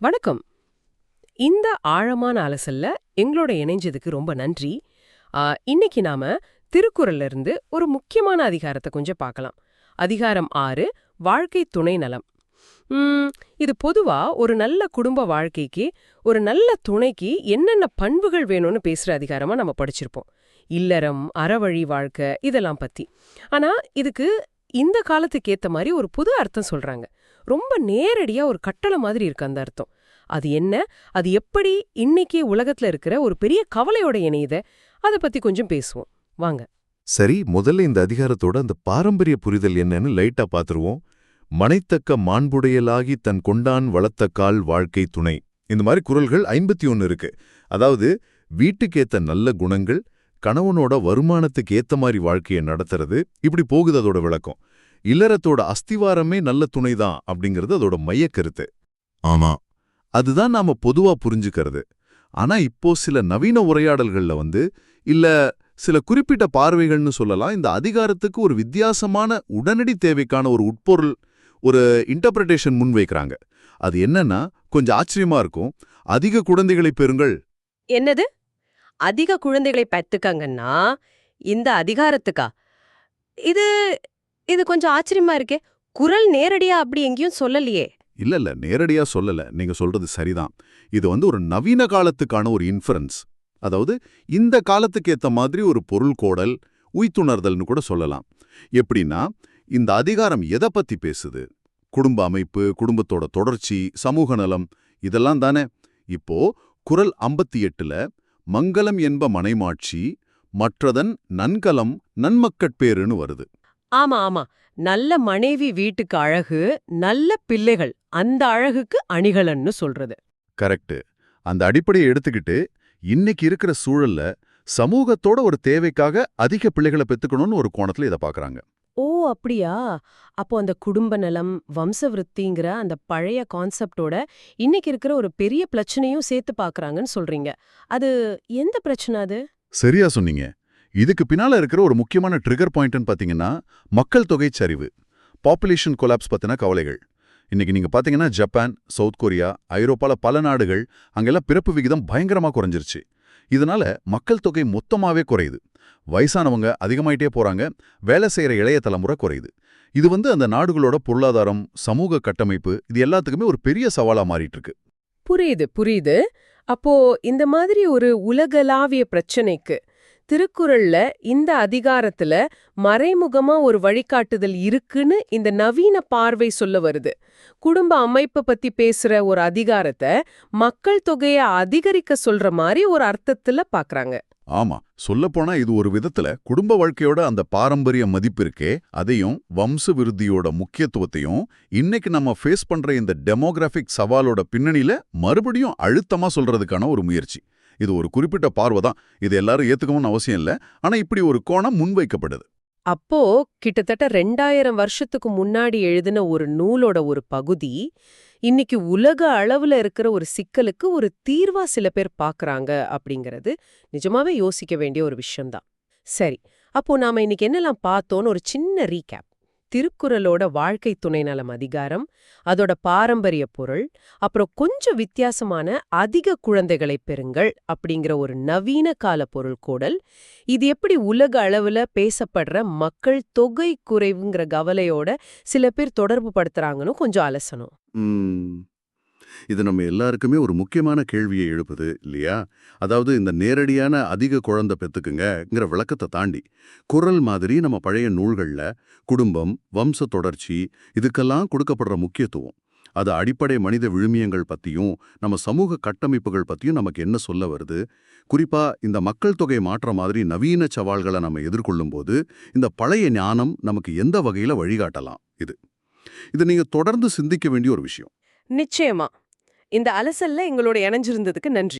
வணக்கம். இந்த ஆழமான அலசல்ல எங்களோட இணைஞ்சதுக்கு ரொம்ப நன்றி. இன்னைக்கு நாம திருக்குறள்ல இருந்து ஒரு முக்கியமான அதிகாரத்தை கொஞ்சம் பார்க்கலாம். அதிகாரம் ஆறு வாழ்க்கை துணை நலம். இது பொதுவா ஒரு நல்ல குடும்ப வாழ்க்கைக்கு ஒரு நல்ல துணைக்கு என்னென்ன பண்புகள் வேணும்னு பேசுற அதிகாரமா நம்ம படிச்சிருப்போம். இல்லறம் அறவழி வாழ்க்கை இதெல்லாம் பத்தி. ஆனா இதுக்கு இந்த காலத்துக்கு ஏத்த மாதிரி ஒரு புது அர்த்தம் சொல்றாங்க. ரொம்ப நேரடியா ஒரு கட்டளை மாதிரி இருக்கு அந்த அர்த்தம். அது என்ன? அது எப்படி இன்னைக்கு உலகத்துல இருக்கிற ஒரு பெரிய கவலையோட இணையுத? அத பத்தி கொஞ்சம் பேசுவோம். வாங்க. சரி முதல்ல இந்த அதிகாரத்தோட அந்த பாரம்பரிய புரிதல் என்னன்னு லைட்டா பாத்துருவோம். மனைத்தக்க மாண்புடையலாகி தன் கொண்டான் வளர்த்த கால் வாழ்க்கை துணை. இந்த மாதிரி குரல்கள் ஐம்பத்தி ஒன்னு இருக்கு. அதாவது வீட்டுக்கேத்த நல்ல குணங்கள் கணவனோட வருமானத்துக்கு ஏத்த மாதிரி வாழ்க்கையை நடத்துறது இப்படி போகுது அதோட விளக்கம். இல்லறத்தோட அஸ்திவாரமே நல்ல துணைதான் அப்படிங்கிறது அதோட மையக்கருத்து. ஆமா. அதுதான் நாம பொதுவா புரிஞ்சுக்கிறது. ஆனா இப்போ சில நவீன உரையாடல்கள்ல வந்து இல்ல சில குறிப்பிட்ட பார்வைகள்னு சொல்லலாம் இந்த அதிகாரத்துக்கு ஒரு வித்தியாசமான உடனடி தேவைக்கான ஒரு உட்பொருள் ஒரு இன்டர்பிரட்டேஷன் முன்வைக்கிறாங்க அது என்னன்னா கொஞ்சம் ஆச்சரியமா இருக்கும். அதிக குழந்தைகளை பெறுங்கள். என்னது? அதிக குழந்தைகளை பெத்துக்கங்கன்னா இந்த அதிகாரத்துக்கா? இது இது கொஞ்சம் ஆச்சரியமா இருக்கே. குரல் நேரடியா அப்படி எங்கேயும் சொல்லலையே. இல்ல இல்ல நேரடியா சொல்லல. நீங்க சொல்றது சரிதான். இது வந்து ஒரு நவீன காலத்துக்கான ஒரு இன்ஃபரன்ஸ் அதாவது இந்த காலத்துக்கு ஏத்த மாதிரி ஒரு பொருள் கோடல் உய்த்துணர்தல்னு கூட சொல்லலாம். எப்படின்னா இந்த அதிகாரம் எதை பத்தி பேசுது? குடும்ப அமைப்பு குடும்பத்தோட தொடர்ச்சி சமூக நலம் இதெல்லாம் தானே. இப்போ குரல் ஐம்பத்தி எட்டுல மங்களம் என்ப மனைமாட்சி மற்றதன் நன்கலம் நன்மக்கட்பேருன்னு வருது. ஆமா ஆமா. நல்ல மனைவி வீட்டுக்கு அழகு நல்ல பிள்ளைகள். அந்த அழகுக்கு அணிகலன்னு சொல்றது. கரெக்ட் அந்த அடிப்படையை எடுத்துக்கிட்டு இன்னைக்கு இருக்கிற சூழல்ல சமூகத்தோட ஒரு தேவைக்காக அதிக பிள்ளைகளை பெத்துக்கணும்னு ஒரு கோணத்துல இதை பாக்குறாங்க. ஓ அப்படியா? அப்போ அந்த குடும்ப நலம் வம்சவிருத்திங்கிற அந்த பழைய கான்செப்டோட இன்னைக்கு இருக்கிற ஒரு பெரிய பிரச்சனையும் சேர்த்து பார்க்கறாங்கன்னு சொல்றீங்க. அது எந்த பிரச்சனை அது? சரியா சொன்னீங்க. இதுக்கு பின்னால இருக்கிற ஒரு முக்கியமான ட்ரிகர் பாயிண்ட்னு பாத்தீங்கன்னா மக்கள் தொகை சரிவு பாப்புலேஷன் கொலாப்ஸ் பத்தின கவலைகள். இன்னைக்கு நீங்க பாத்தீங்கன்னா ஜப்பான் சவுத் கொரியா ஐரோப்பால பல நாடுகள் அங்கெல்லாம் பிறப்பு விகிதம் பயங்கரமா குறைஞ்சிருச்சு. இதனால மக்கள் தொகை மொத்தமாவே குறையுது. வயசானவங்க அதிகமாயிட்டே போறாங்க. வேலை செய்யற இளைய தலைமுறை குறையுது. இது வந்து அந்த நாடுகளோட பொருளாதாரம் சமூக கட்டமைப்பு இது எல்லாத்துக்குமே ஒரு பெரிய சவாலா மாறிட்டு இருக்கு புரியுது புரியுது. அப்போ இந்த மாதிரி ஒரு உலகளாவிய பிரச்சனைக்கு திருக்குறள்ல இந்த அதிகாரத்துல மறைமுகமா ஒரு வழிகாட்டுதல் இருக்குன்னு இந்த நவீன பார்வை சொல்ல வருது. குடும்ப அமைப்பை பத்தி பேசுற ஒரு அதிகாரத்தை மக்கள் தொகையை அதிகரிக்க சொல்ற மாதிரி ஒரு அர்த்தத்துல பாக்குறாங்க. ஆமா சொல்லப்போனா இது ஒரு விதத்துல குடும்ப வாழ்க்கையோட அந்த பாரம்பரிய மதிப்பு இருக்கே அதையும் வம்ச விருத்தியோட முக்கியத்துவத்தையும் இன்னைக்கு நம்ம ஃபேஸ் பண்ற இந்த டெமோகிராஃபிக் சவாலோட பின்னணியில மறுபடியும் அழுத்தமா சொல்றதுக்கான ஒரு முயற்சி. இது ஒரு குறிப்பிட்ட பார்வை தான். இது எல்லாரும் ஏத்துக்கணும்னு அவசியம் இல்ல. ஆனா இப்படி ஒரு கோணம் முன்வைக்கப்படுது. அப்போ கிட்டத்தட்ட ரெண்டாயிரம் வருஷத்துக்கு முன்னாடி எழுதின ஒரு நூலோட ஒரு பகுதி இன்னைக்கு உலக அளவுல இருக்கிற ஒரு சிக்கலுக்கு ஒரு தீர்வா சில பேர் பாக்குறாங்க அப்படிங்கறது நிஜமாவே யோசிக்க வேண்டிய ஒரு விஷயம்தான். சரி அப்போ நாம இன்னைக்கு என்னெல்லாம் பார்த்தோன்னு ஒரு சின்ன ரீகேப் திருக்குறளோட வாழ்க்கை துணை நலம் அதிகாரம் அதோட பாரம்பரிய பொருள் அப்புறம் கொஞ்சம் வித்தியாசமான அதிக குழந்தைகளை பெறுங்கள் அப்படிங்கிற ஒரு நவீன கால பொருள் கூடல். இது எப்படி உலக அளவுல பேசப்படுற மக்கள் தொகை குறைவுங்கிற கவலையோட சில பேர் தொடர்பு படுத்துறாங்கன்னு கொஞ்சம் அலசணும். இது நம்ம எல்லாருக்குமே ஒரு முக்கியமான கேள்வியை எழுப்புது இல்லையா? அதாவது இந்த நேரடியான அதிக குழந்தை பெற்றுக்குங்கிற விளக்கத்தை தாண்டி குரல் மாதிரி நம்ம பழைய நூல்கள்ல குடும்பம் வம்ச தொடர்ச்சி இதுக்கெல்லாம் கொடுக்கப்படுற முக்கியத்துவம். அது அடிப்படை மனித விழுமியங்கள் பத்தியும் நம்ம சமூக கட்டமைப்புகள் பத்தியும் நமக்கு என்ன சொல்ல வருது? குறிப்பா இந்த மக்கள் தொகை மாற்ற மாதிரி நவீன சவால்களை நம்ம எதிர்கொள்ளும் போது இந்த பழைய ஞானம் நமக்கு எந்த வகையில வழிகாட்டலாம்? இது. இது நீங்க தொடர்ந்து சிந்திக்க வேண்டிய ஒரு விஷயம். நிச்சயமா. இந்த அலசல்ல எங்களோட இணைஞ்சிருந்ததுக்கு நன்றி.